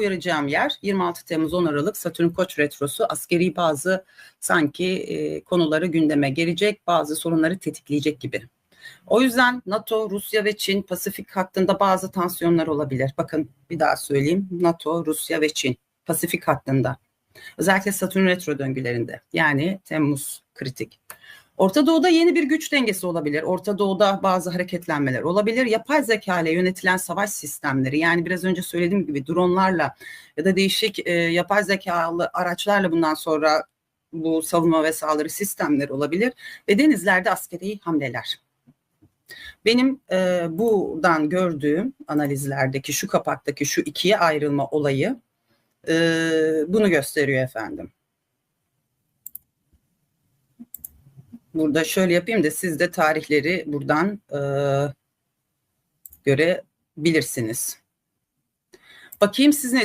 uyaracağım yer 26 Temmuz 10 Aralık Satürn Koç retrosu askeri bazı sanki e, konuları gündeme gelecek, bazı sorunları tetikleyecek gibi. O yüzden NATO, Rusya ve Çin Pasifik hattında bazı tansiyonlar olabilir. Bakın bir daha söyleyeyim. NATO, Rusya ve Çin Pasifik hattında. Özellikle Satürn retro döngülerinde. Yani Temmuz kritik. Orta Doğu'da yeni bir güç dengesi olabilir. Orta Doğu'da bazı hareketlenmeler olabilir. Yapay zeka ile yönetilen savaş sistemleri yani biraz önce söylediğim gibi dronlarla ya da değişik e, yapay zekalı araçlarla bundan sonra bu savunma ve saldırı sistemleri olabilir ve denizlerde askeri hamleler. Benim e, buradan gördüğüm analizlerdeki şu kapaktaki şu ikiye ayrılma olayı e, bunu gösteriyor efendim. Burada şöyle yapayım da siz de tarihleri buradan e, görebilirsiniz. Bakayım siz ne